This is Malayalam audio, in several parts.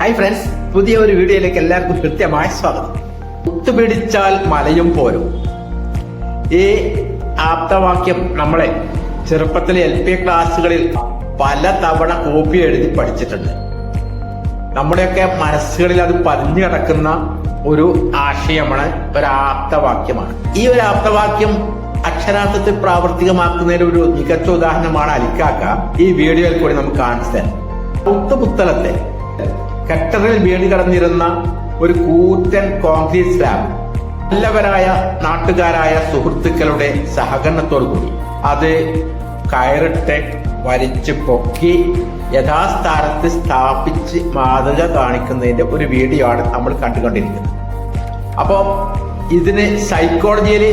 ഹായ് ഫ്രണ്ട്സ് പുതിയ ഒരു വീഡിയോയിലേക്ക് എല്ലാവർക്കും കൃത്യമായ സ്വാഗതം. കുത്തുപിടിച്ചാൽ മലയും പോരും. ഈ ആപ്തവാക്യം നമ്മളെ ചെറുപ്പത്തിലെ എൽ പി ക്ലാസ്സുകളിൽ പല തവണ കോപ്പി എഴുതി പഠിച്ചിട്ടുണ്ട്. നമ്മുടെയൊക്കെ മനസ്സുകളിൽ അത് പതിഞ്ഞു കിടക്കുന്ന ഒരു ആശയമാണ് ഒരു ആപ്തവാക്യമാണ് ഈ ഒരു ആപ്തവാക്യം അക്ഷരാർത്ഥത്തിൽ പ്രാവർത്തികമാക്കുന്നതിന് ഒരു മികച്ച ഉദാഹരണമാണ് അലിക്കാക്ക. ഈ വീഡിയോയിൽ കൂടി നമുക്ക് കാണിച്ചു തരാം പുത്തുപുത്തലത്തെ കട്ടറിൽ വീണ് കടന്നിരുന്ന ഒരു കൂറ്റൻ കോൺക്രീറ്റ് സ്ലാബ് നല്ലവരായ നാട്ടുകാരായ സുഹൃത്തുക്കളുടെ സഹകരണത്തോടു കൂടി അത് കയറിട്ട് വലിച്ചു പൊക്കി യഥാസ്ഥാനത്ത് സ്ഥാപിച്ച് മാതൃക കാണിക്കുന്നതിന്റെ ഒരു വീഡിയോ ആണ് നമ്മൾ കണ്ടുകൊണ്ടിരിക്കുന്നത്. അപ്പോൾ ഇതിന് സൈക്കോളജിയിൽ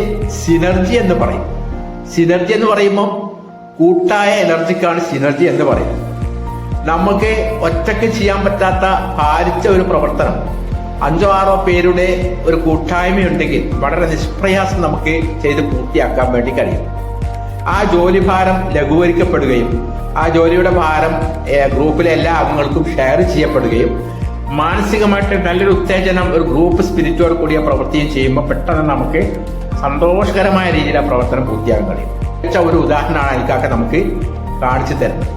സിനർജി എന്ന് പറയും. സിനർജി എന്ന് പറയുമ്പോൾ കൂട്ടായ എനർജിക്കാണ് സിനർജി എന്ന് പറയുന്നത്. നമുക്ക് ഒറ്റയ്ക്ക് ചെയ്യാൻ പറ്റാത്ത ഭാരിച്ച ഒരു പ്രവർത്തനം അഞ്ചോ ആറോ പേരുടെ ഒരു കൂട്ടായ്മയുണ്ടെങ്കിൽ വളരെ നിഷ്പ്രയാസം നമുക്ക് ചെയ്ത് പൂർത്തിയാക്കാൻ വേണ്ടി കഴിയും. ആ ജോലി ഭാരം ലഘൂകരിക്കപ്പെടുകയും ആ ജോലിയുടെ ഭാരം ഗ്രൂപ്പിലെ എല്ലാ അംഗങ്ങൾക്കും ഷെയർ ചെയ്യപ്പെടുകയും മാനസികമായിട്ട് നല്ലൊരു ഉത്തേജനം ഒരു ഗ്രൂപ്പ് സ്പിരിറ്റോട് കൂടിയ പ്രവൃത്തിയും ചെയ്യുമ്പോൾ പെട്ടെന്ന് നമുക്ക് സന്തോഷകരമായ രീതിയിൽ ആ പ്രവർത്തനം പൂർത്തിയാക്കാൻ കഴിയും. ഒരു ഉദാഹരണമാണ് എനിക്കൊക്കെ നമുക്ക് കാണിച്ചു തരുന്നത്.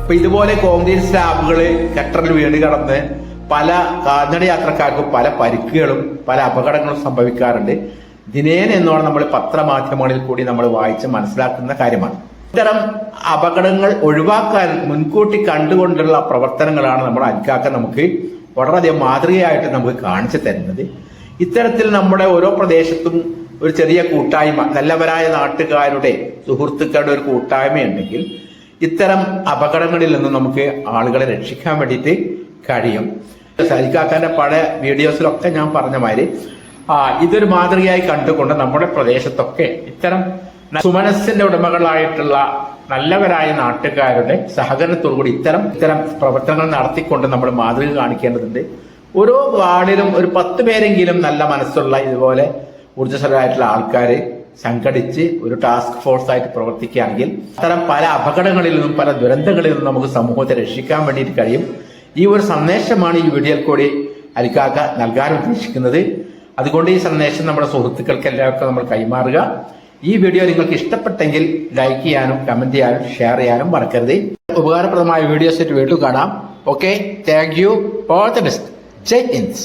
അപ്പൊ ഇതുപോലെ കോൺഗ്രസ് സ്ലാബുകൾ കട്ടറിൽ വീട് കടന്ന് പല കാൽനട യാത്രക്കാർക്കും പല പരിക്കുകളും പല അപകടങ്ങളും സംഭവിക്കാറുണ്ട്. ദിനേന എന്നോണം നമ്മൾ പത്രമാധ്യമങ്ങളിൽ കൂടി നമ്മൾ വായിച്ച് മനസ്സിലാക്കുന്ന കാര്യമാണ്. ഇത്തരം അപകടങ്ങൾ ഒഴിവാക്കാൻ മുൻകൂട്ടി കണ്ടുകൊണ്ടുള്ള പ്രവർത്തനങ്ങളാണ് നമ്മൾ അൽക്കാക്ക നമുക്ക് വളരെയധികം മാതൃകയായിട്ട് നമുക്ക് കാണിച്ചു തരുന്നത്. ഇത്തരത്തിൽ നമ്മുടെ ഓരോ പ്രദേശത്തും ഒരു ചെറിയ കൂട്ടായ്മ നല്ലവരായ നാട്ടുകാരുടെ സുഹൃത്തുക്കളുടെ ഒരു കൂട്ടായ്മയുണ്ടെങ്കിൽ ഇത്തരം അപകടങ്ങളിൽ നിന്ന് നമുക്ക് ആളുകളെ രക്ഷിക്കാൻ വേണ്ടിയിട്ട് കഴിയും. സരിക്കാക്കാന്റെ പഴയ വീഡിയോസിലൊക്കെ ഞാൻ പറഞ്ഞ മാതിരി ഇതൊരു മാതൃകയായി കണ്ടുകൊണ്ട് നമ്മുടെ പ്രദേശത്തൊക്കെ ഇത്തരം സുമനസ്സിന്റെ ഉടമകളായിട്ടുള്ള നല്ലവരായ നാട്ടുകാരുടെ സഹകരണത്തോടുകൂടി ഇത്തരം ഇത്തരം പ്രവർത്തനങ്ങൾ നടത്തിക്കൊണ്ട് നമ്മൾ മാതൃക കാണിക്കേണ്ടതുണ്ട്. ഓരോ വാർഡിലും ഒരു പത്ത് പേരെങ്കിലും നല്ല മനസ്സുള്ള ഇതുപോലെ ഊർജസ്വലരായിട്ടുള്ള ആൾക്കാര് സംഘടിച്ച് ഒരു ടാസ്ക് ഫോഴ്സ് ആയിട്ട് പ്രവർത്തിക്കുകയാണെങ്കിൽ അത്തരം പല അപകടങ്ങളിൽ നിന്നും പല ദുരന്തങ്ങളിൽ നിന്നും നമുക്ക് സമൂഹത്തെ രക്ഷിക്കാൻ വേണ്ടിയിട്ട് കഴിയും. ഈ ഒരു സന്ദേശമാണ് ഈ വീഡിയോയിൽ കൂടി അരിക്കാക്ക നൽകാൻ ഉദ്ദേശിക്കുന്നത്. അതുകൊണ്ട് ഈ സന്ദേശം നമ്മുടെ സുഹൃത്തുക്കൾക്ക് എല്ലാവർക്കും നമ്മൾ കൈമാറുക. ഈ വീഡിയോ നിങ്ങൾക്ക് ഇഷ്ടപ്പെട്ടെങ്കിൽ ലൈക്ക് ചെയ്യാനും കമന്റ് ചെയ്യാനും ഷെയർ ചെയ്യാനും മറക്കരുത്. ഉപകാരപ്രദമായ വീഡിയോസ് വീണ്ടും കാണാം. Okay thank you all the best Jai Hind